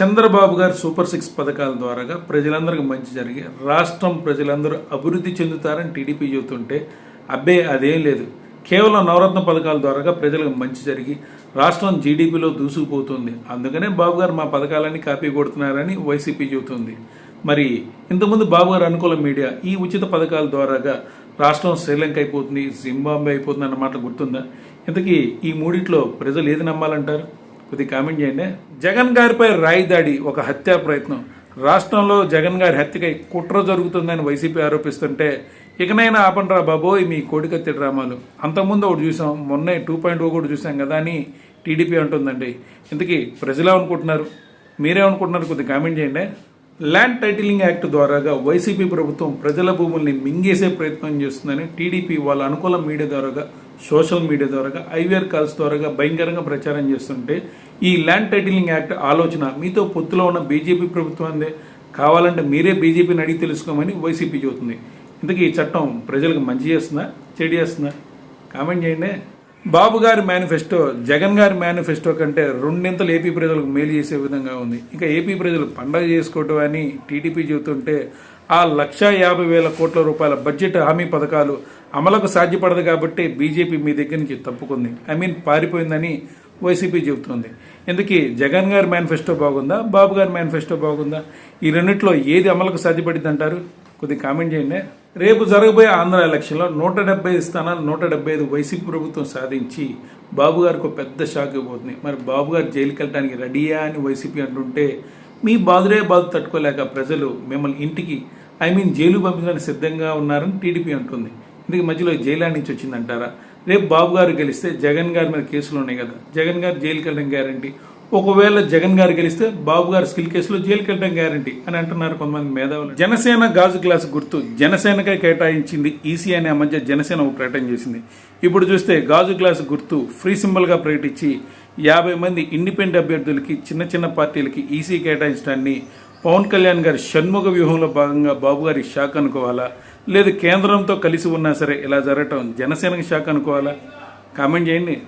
చంద్రబాబు గారి super six పథకాల ద్వారాగా ప్రజలందరికీ మంచి జరిగి రాష్ట్రం ప్రజలందరూ అభివృద్ధి చెందుతారని టీడీపీ చెబుతుంటే అబ్బే అదేం లేదు. కేవలం నవరత్న పథకాల ద్వారాగా ప్రజలకు మంచి జరిగి రాష్ట్రం జీడీపీలో దూసుకుపోతుంది. అందుకనే బాబు గారు మా పథకాలన్నీ కాపీ కొడుతున్నారని వైసీపీ చెబుతుంది. మరి ఇంతకుముందు బాబు గారు అనుకూల మీడియా ఈ ఉచిత పథకాల ద్వారాగా రాష్ట్రం శ్రీలంక అయిపోతుంది జింబాబే అయిపోతుంది అన్న మాట గుర్తుందా? ఇంతకీ ఈ మూడిట్లో ప్రజలు ఏది నమ్మాలంటారు? కొద్దిగా కామెంట్ చేయండి. జగన్ గారిపై రాయి దాడి ఒక హత్యా ప్రయత్నం. రాష్ట్రంలో జగన్ గారి హత్యకై కుట్ర జరుగుతుందని వైసీపీ ఆరోపిస్తుంటే ఇకనైనా ఆపండ్రా బాబోయ్ మీ కోడికత్తి డ్రామాలు అంతకుముందు ఒకటి చూసాం మొన్నే టూ పాయింట్ ఓ కూడా చూసాం కదా అని టీడీపీ అంటుందండి. ఇంతకీ ప్రజలు అనుకుంటున్నారు మీరేమనుకుంటున్నారు కొద్దిగా కామెంట్ చేయండి. ల్యాండ్ టైటిలింగ్ యాక్ట్ ద్వారాగా వైసీపీ ప్రభుత్వం ప్రజల భూముల్ని మింగేసే ప్రయత్నం చేస్తుందని టీడీపీ వాళ్ళ అనుకూల మీడియా ద్వారాగా సోషల్ మీడియా ద్వారా ఐవేర్ కాల్స్ ద్వారా భయంకరంగా ప్రచారం చేస్తుంటే ఈ ల్యాండ్ టైటిలింగ్ యాక్ట్ ఆలోచన మీతో పొత్తులో ఉన్న బీజేపీ ప్రభుత్వాన్ని కావాలంటే మీరే బీజేపీని అడిగి తెలుసుకోమని వైసీపీ చెబుతుంది. ఇంతకీ ఈ చట్టం ప్రజలకు మంచి చేస్తుందా? చెడు చేస్తుందా? కామెంట్ చేయండి. బాబు గారి మేనిఫెస్టో జగన్ గారి మేనిఫెస్టో కంటే రెండింతలు ఏపీ ప్రజలకు మేలు చేసే విధంగా ఉంది. ఇంకా ఏపీ ప్రజలు పండగ చేసుకోవటం అని టీడీపీ చెబుతుంటే ఆ లక్ష యాభై వేల కోట్ల రూపాయల బడ్జెట్ హామీ పథకాలు అమలకు సాధ్యపడదు కాబట్టి బీజేపీ మీ దగ్గర నుంచి తప్పుకుంది. ఐ మీన్ పారిపోయిందని వైసీపీ చెబుతోంది. ఇందుకీ జగన్ గారి మేనిఫెస్టో బాగుందా? బాబు గారి మేనిఫెస్టో బాగుందా? ఈ రెండిట్లో ఏది అమలకు సాధ్యపడింది అంటారు కొద్దిగా కామెంట్ చేయండి. రేపు జరగబోయే ఆంధ్ర ఎలక్షన్లో నూట డెబ్బై ఐదు స్థానాలు నూట డెబ్బై ఐదు వైసీపీ ప్రభుత్వం సాధించి బాబు గారికి ఒక పెద్ద షాక్ ఇవ్వబోతుంది మరి బాబు గారు జైలుకి వెళ్ళడానికి రెడీయా అని వైసీపీ అంటుంటే మీ బాధురే బాధ తట్టుకోలేక ప్రజలు మిమ్మల్ని ఇంటికి ఐ మీన్ జైలు పంపించడానికి సిద్ధంగా ఉన్నారని టీడీపీ అంటుంది. ఇందుకు మధ్యలో జైలా నుంచి వచ్చిందంటారా? రేపు బాబు గారు గెలిస్తే జగన్ గారి మీద కేసులు ఉన్నాయి కదా. జగన్ గారు జైలుకి వెళ్ళడం గ్యారంటీ. ఒకవేళ జగన్ గారు గెలిస్తే బాబు గారు స్కిల్ కేసులో జైలుకి వెళ్ళడం గ్యారంటీ అని అంటున్నారు కొంతమంది మేధావులు. జనసేన గాజు గ్లాస్ గుర్తు జనసేనకే కేటాయించింది ఈసీ అనే మధ్య జనసేన ఒక ప్రకటన చేసింది. ఇప్పుడు చూస్తే గాజు గ్లాస్ గుర్తు ఫ్రీ సింబల్గా ప్రకటించి యాభై మంది ఇండిపెండెంట్ అభ్యర్థులకి చిన్న చిన్న పార్టీలకి ఈసీ కేటాయించడాన్ని పవన్ కళ్యాణ్ గారి షణ్ముఖ వ్యూహంలో భాగంగా బాబు గారి షాక్ అనుకోవాలా? లేదు కేంద్రంతో కలిసి ఉన్నా సరే ఇలా జరగటం జనసేనకి షాక్ అనుకోవాలా? కామెంట్ చేయండి.